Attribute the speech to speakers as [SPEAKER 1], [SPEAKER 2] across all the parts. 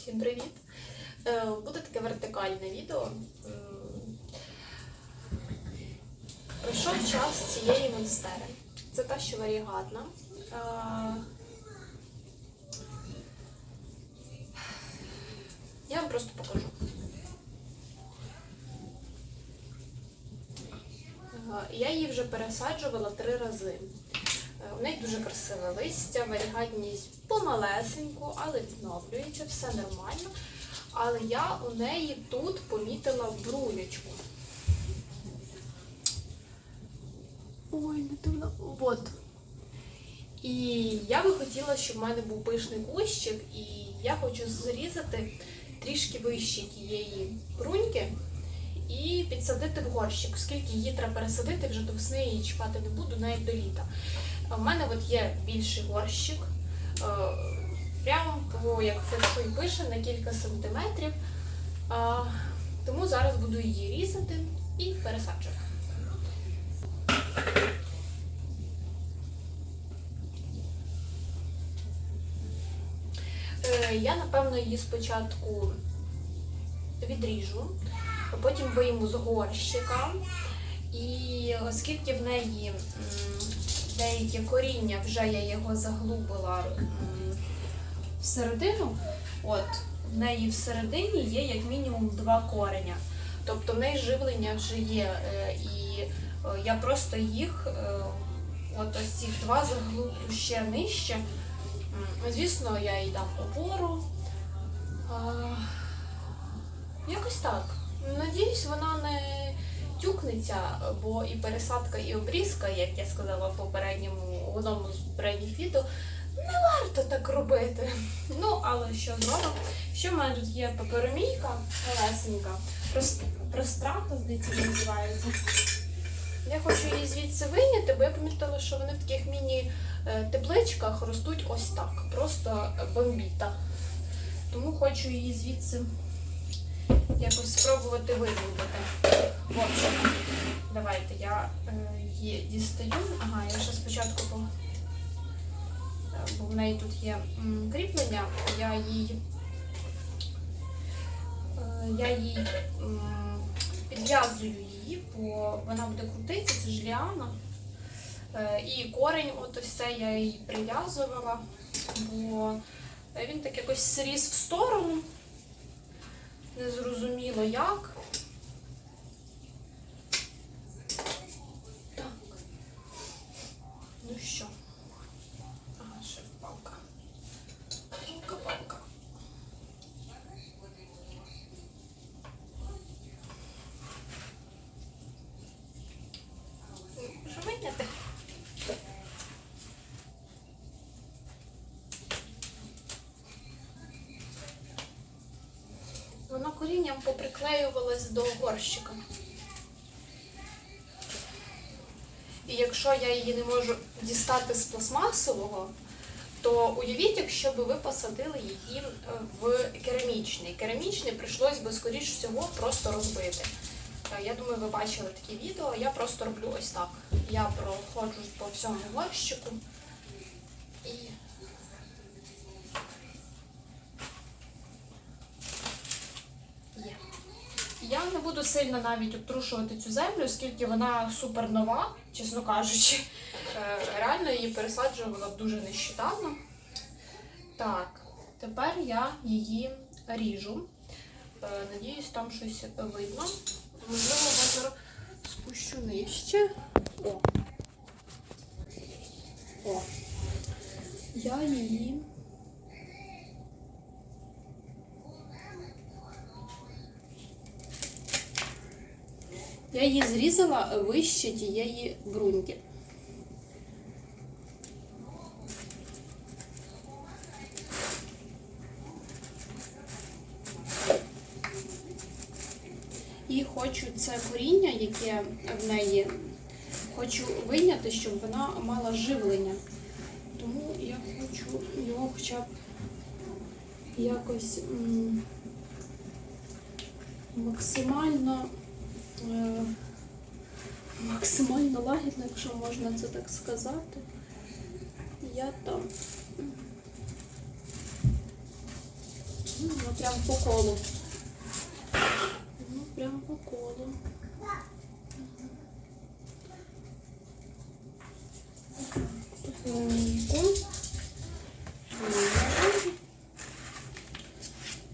[SPEAKER 1] Всім привіт! Е, Буде таке вертикальне відео. Пройшов час цієї монстери. Це та, що варігатна. Е, Я вам просто покажу. Е, Я її вже пересаджувала три рази. Е, У неї дуже красиве листя, варігатність помалесеньку, але відновлюється, все нормально. Але я у неї тут помітила брунечку. Ой, не дивно. От. І я би хотіла, щоб в мене був пишний кущик, і я хочу зрізати трішки вище тієї бруньки і підсадити в горщик, оскільки її треба пересадити, вже до весни її чіпати не буду, навіть до літа. У мене от є більший горщик, е, прямо по як феншуй пише на кілька сантиметрів. Тому зараз буду її різати і пересаджувати. Е, Я, напевно, її спочатку відріжу, а потім вийму з горщика. І оскільки в неї деяке коріння, вже я його заглубила всередину, от, в неї всередині є як мінімум два кореня. Тобто в неї живлення вже є. е, І е, я просто їх, е, от ось ці два заглублю ще нижче. Звісно, я їй дам опору. Якось так. Надіюсь, вона не тюкнеться, бо і пересадка, і обрізка, як я сказала в попередньому в одному з попередніх відео, не варто так робити. Ну, але що зробимо? Що в мене тут є паперомійка лесенька, прострата, здається, називається. Я хочу її звідси вийняти, бо я помітила, що вони в таких міні-тепличках ростуть ось так, просто бомбіта. Тому хочу її звідси якось спробувати видобути. В общем, давайте я е, її дістаю. Ага, я ще спочатку по. Бо в неї тут є кріплення, я їй. е, Я їй підв'язую її, бо вона буде крутитися, це ж ліана. Е, І корень, от ось це я її прив'язувала, бо він так якось ріс в сторону. Незрозуміло як. Так. Ну що? Ага, ще палка. Палка, палка. Може вийняти? Воно корінням поприклеювалось до горщика. І якщо я її не можу дістати з пластмасового, то уявіть, якщо б ви посадили її е, в керамічний. Керамічний прийшлось би, скоріш всього, просто розбити. Е, Я думаю, ви бачили такі відео. Я просто роблю ось так. Я проходжу по всьому горщику і Є. Я не буду сильно навіть обтрушувати цю землю, оскільки вона супер нова, чесно кажучи. Е, Реально її пересаджувала дуже нещодавно. Так, тепер я її ріжу. Е, Надіюсь, там щось видно. Можливо, зараз спущу нижче. О. О. Я її. Я її зрізала вище тієї бруньки. І хочу це коріння, яке в неї, хочу вийняти, щоб вона мала живлення. Тому я хочу його хоча б якось максимально максимально лагідно, якщо можна це так сказати. Я там Ну, прям по колу. Ну, прям по колу.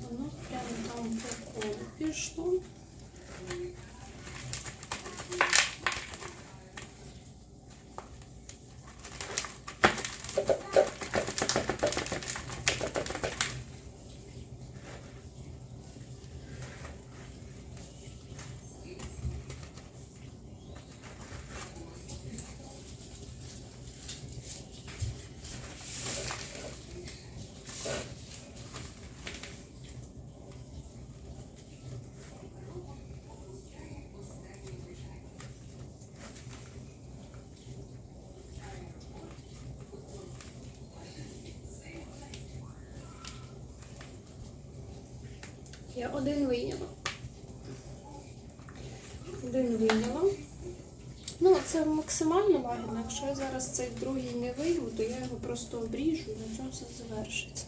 [SPEAKER 1] Воно прямо там по колу пішло. Я один вийняла. Один вийняла. Ну, це максимально лагідно. Якщо я зараз цей другий не вийму, то я його просто обріжу і на цьому все завершиться.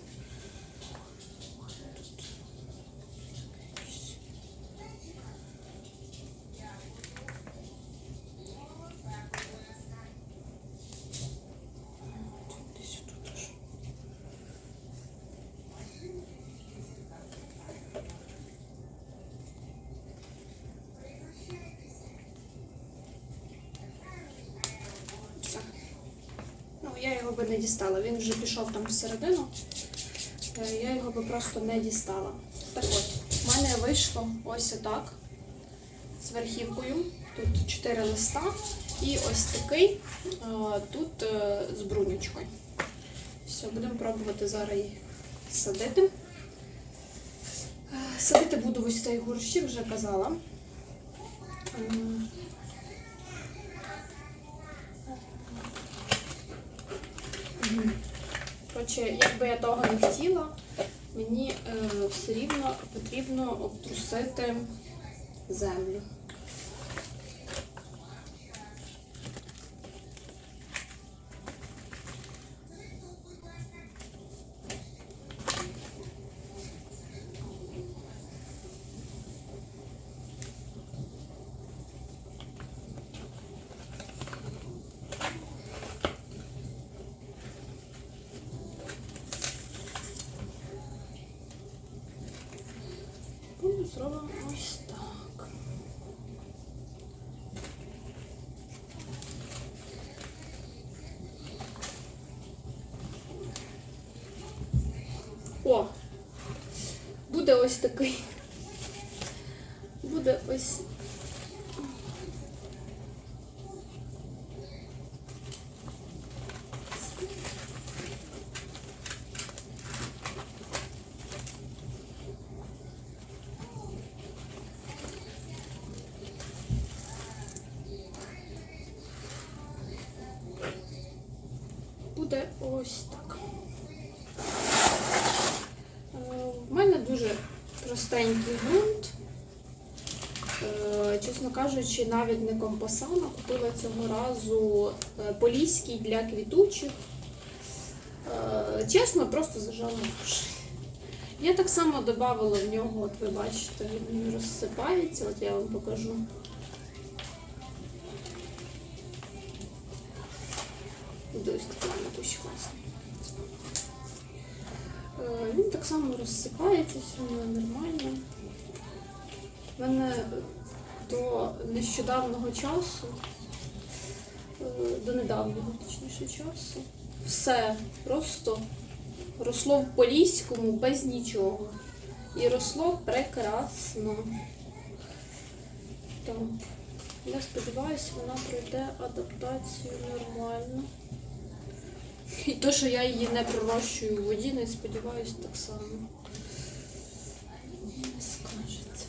[SPEAKER 1] Не дістала. Він вже пішов там всередину. Е, Я його би просто не дістала. Так от, в мене вийшло ось отак. З верхівкою. Тут 4 листа. І ось такий е, тут е, з брунючкою. Все, будемо пробувати зараз їх садити. Садити буду ось цей горщик, вже казала. Коротше, якби я того не хотіла, мені е, все рівно потрібно обтрусити землю. Ну, зробимо ось так. О! Буде ось такий. Буде ось. Буде ось. Е, В мене дуже простенький ґрунт. Е, Чесно кажучи, навіть не компасана. Купила цього разу е, поліський для квітучих. Е, Чесно, просто зажала гроші. Я так само додавала в нього, от ви бачите, він розсипається, от я вам покажу. Ось Він так само розсипається, все нормально. У мене до нещодавнього часу, е, до недавнього точніше часу, все просто росло в Поліському без нічого. І росло прекрасно. Так. Я сподіваюся, вона пройде адаптацію нормально. І то, що я її не пророщую у воді, не сподіваюся так само. Не скажеться.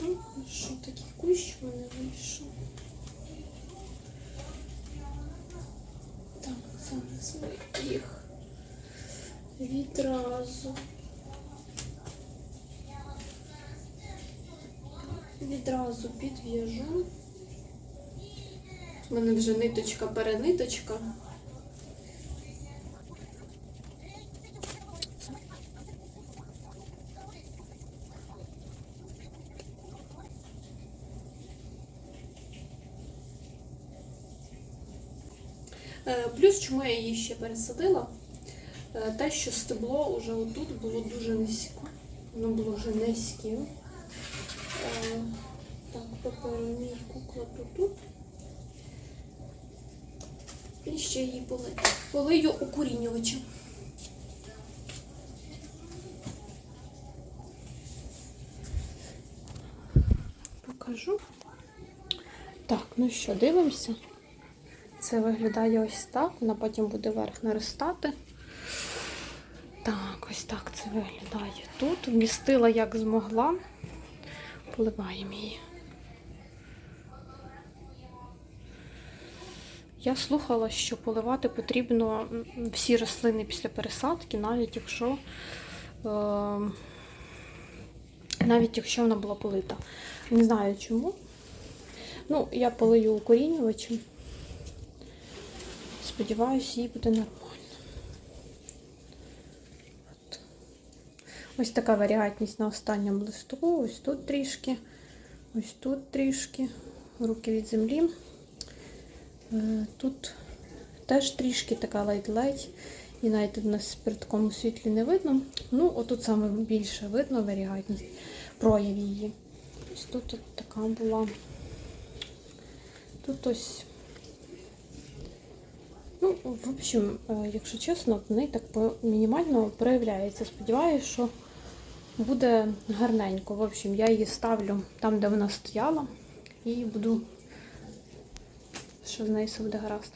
[SPEAKER 1] Ну, що такий кущ мене вийшов. Так, зараз ми відразу. Відразу підв'яжу. У мене вже ниточка-перениточка. Е, Плюс, чому я її ще пересадила? Е, Те, що стебло вже отут було дуже низько. Воно було вже низьке. Е, Так, тепер мій кукла тут. І ще її полию. Полию укорінювачем. Покажу. Так, ну що, дивимося. Це виглядає ось так. Вона потім буде верх наростати. Так, ось так це виглядає тут. Вмістила як змогла. Поливаємо її. Я слухала, що поливати потрібно всі рослини після пересадки, навіть якщо, е, навіть якщо вона була полита. Не знаю чому. Ну, я полию укорінювачем. Сподіваюся, їй буде нормально. Ось така варіатність на останньому листу. Ось тут трішки, ось тут трішки. Руки від землі. Е, Тут теж трішки така ледь-ледь. І навіть у нас при такому світлі не видно. Ну, отут саме більше видно варіатність прояв її. Ось тут от така була. Тут ось. Ну, в общем, е, якщо чесно, в неї так мінімально проявляється. Сподіваюся, що буде гарненько. В общем, я її ставлю там, де вона стояла, і буду, що з нею все буде гаразд.